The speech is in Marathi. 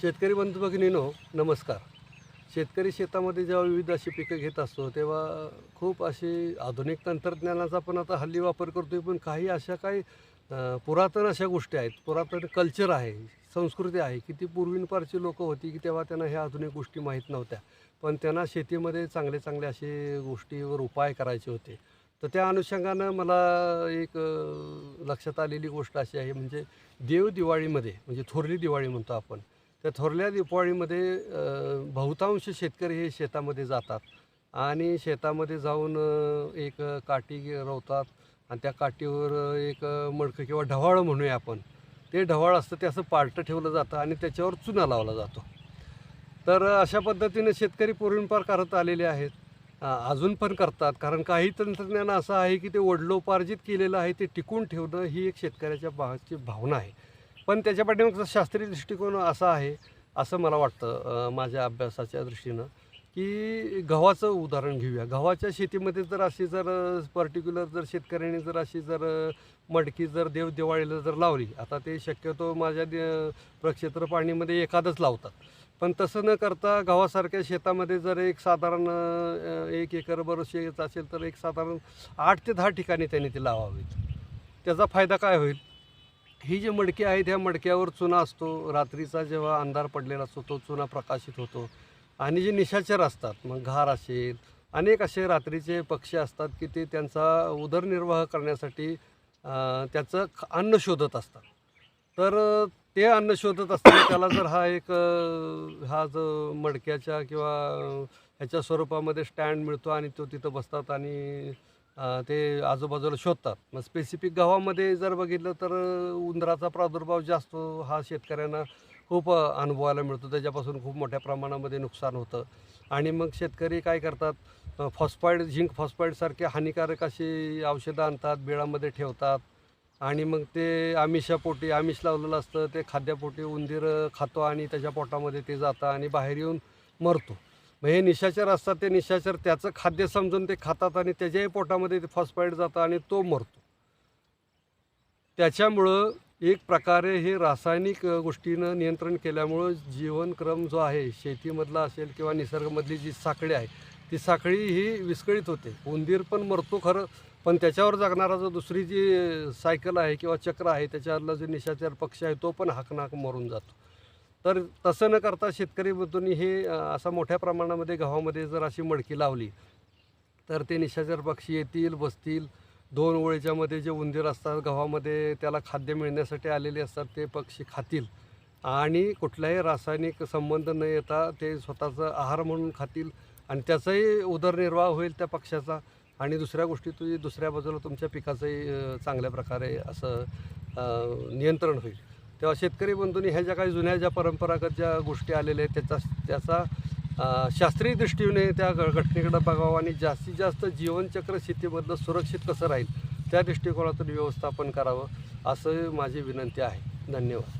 शेतकरी बंधू भगिनीनो नमस्कार. शेतकरी शेतामध्ये जेव्हा विविध अशी पिकं घेत असतो तेव्हा खूप अशी आधुनिक तंत्रज्ञानाचा पण आता हल्ली वापर करतो आहे पण काही अशा काही पुरातन अशा गोष्टी आहेत. पुरातन कल्चर आहे संस्कृती आहे की ती पूर्वींपारची लोकं होती की तेव्हा त्यांना ह्या आधुनिक गोष्टी माहीत नव्हत्या. पण त्यांना शेतीमध्ये चांगले चांगले असे गोष्टीवर उपाय करायचे होते. तर त्या अनुषंगानं मला एक लक्षात आलेली गोष्ट अशी आहे म्हणजे देव दिवाळीमध्ये म्हणजे थोरली दिवाळी म्हणतो आपण त्या थोरल्या दिवाळीमध्ये बहुतांश शेतकरी हे शेतामध्ये जातात. आणि शेतामध्ये जाऊन एक काठी रवतात आणि त्या काठीवर एक मडकं किंवा ढवाळं म्हणूया आपण. ते ढवाळ असतं ते असं पालटं ठेवलं जातं आणि त्याच्यावर चुना लावला जातो. तर अशा पद्धतीने शेतकरी पूर्वीपार करत आलेले आहेत. अजून पण करतात. कारण काही तंत्रज्ञान असं आहे की ते वडलोपार्जित केलेलं आहे ते टिकून ठेवणं ही एक शेतकऱ्याच्या भागाची भावना आहे. पण त्याच्या पाठीमागचा शास्त्रीय दृष्टिकोन असा आहे असं मला वाटतं माझ्या अभ्यासाच्या दृष्टीनं की गव्हाचं उदाहरण घेऊया. गव्हाच्या शेतीमध्ये जर अशी जर पर्टिक्युलर जर शेतकऱ्यांनी जर अशी जर मडकी जर देव दिवाळीला जर लावली आता ते शक्यतो माझ्या दे- प्रक्षेत्र पाणीमध्ये एखादंच लावतात. पण तसं न करता गव्हासारख्या शेतामध्ये जर एक साधारण एक एकरभर शेत असेल तर एक साधारण आठ ते दहा ठिकाणी त्यांनी ते लावावीत. त्याचा फायदा काय होईल? ही जी मडकी आहे त्या मडक्यावर चुना असतो. रात्रीचा जेव्हा अंधार पडलेला असतो तो चुना प्रकाशित होतो. आणि जे निशाचर असतात मग घार असेल अनेक असे रात्रीचे पक्षी असतात की ते त्यांचा उदरनिर्वाह करण्यासाठी त्याचं अन्न शोधत असतात. तर ते अन्न शोधत असताना त्याला जर हा एक हा जो मडक्याच्या किंवा ह्याच्या स्वरूपामध्ये स्टँड मिळतो आणि तो तिथं बसतात आणि ते आजूबाजूला शोधतात. मग स्पेसिफिक गावामध्ये जर बघितलं तर उंदराचा प्रादुर्भाव जास्त हा शेतकऱ्यांना खूप अनुभवायला मिळतो. त्याच्यापासून खूप मोठ्या प्रमाणामध्ये नुकसान होतं. आणि मग शेतकरी काय करतात? फॉस्फाईड झिंक फॉस्फाईडसारखे हानिकारक अशी औषधं आणतात बिळामध्ये ठेवतात. आणि मग ते आमिषापोटी आमिष लावलेलं असतं. ते खाद्यापोटी उंदीर खातो आणि त्याच्या पोटामध्ये ते जातं आणि बाहेर येऊन मरतो. मग हे निशाचर असतात ते निशाचर त्याचं खाद्य समजून ते खातात आणि त्याच्याही पोटामध्ये ते फॉस्फाईड जातं आणि तो मरतो. त्याच्यामुळं एक प्रकारे हे रासायनिक गोष्टीनं नियंत्रण केल्यामुळं जीवनक्रम जो आहे शेतीमधला असेल किंवा निसर्गामधली जी साखळी आहे ती साखळी ही विस्कळीत होते. उंदीर पण मरतो खरं पण त्याच्यावर जगणारा जो दुसरी जी सायकल आहे किंवा चक्र आहे त्याच्यावरला जो निशाचर पक्षी आहे तो पण हाकनाक मरून जातो. तर तसं न करता शेतकरी बंधूंनी हे असा मोठ्या प्रमाणामध्ये गव्हामध्ये जर अशी मडकी लावली तर ते निशाचर पक्षी येतील बसतील. दोन ओळीच्यामध्ये जे उंदीर असतात गव्हामध्ये त्याला खाद्य मिळण्यासाठी आलेले असतात ते पक्षी खातील. आणि कुठलाही रासायनिक संबंध न येता ते स्वतःचं आहार म्हणून खातील आणि त्याचाही उदरनिर्वाह होईल त्या पक्षाचा आणि दुसऱ्या गोष्टी तुझी दुसऱ्या बाजूला तुमच्या पिकाचंही चांगल्या प्रकारे असं नियंत्रण होईल. तेव्हा शेतकरी बंधूंनी ह्या ज्या काही जुन्या ज्या परंपरागत ज्या गोष्टी आलेल्या आहेत त्याचा त्याचा शास्त्रीय दृष्टीने त्या घटनेकडे बघावं आणि जास्तीत जास्त जीवनचक्र शेतीमधलं सुरक्षित कसं राहील त्या दृष्टिकोनातून व्यवस्थापन करावं असं माझी विनंती आहे. धन्यवाद.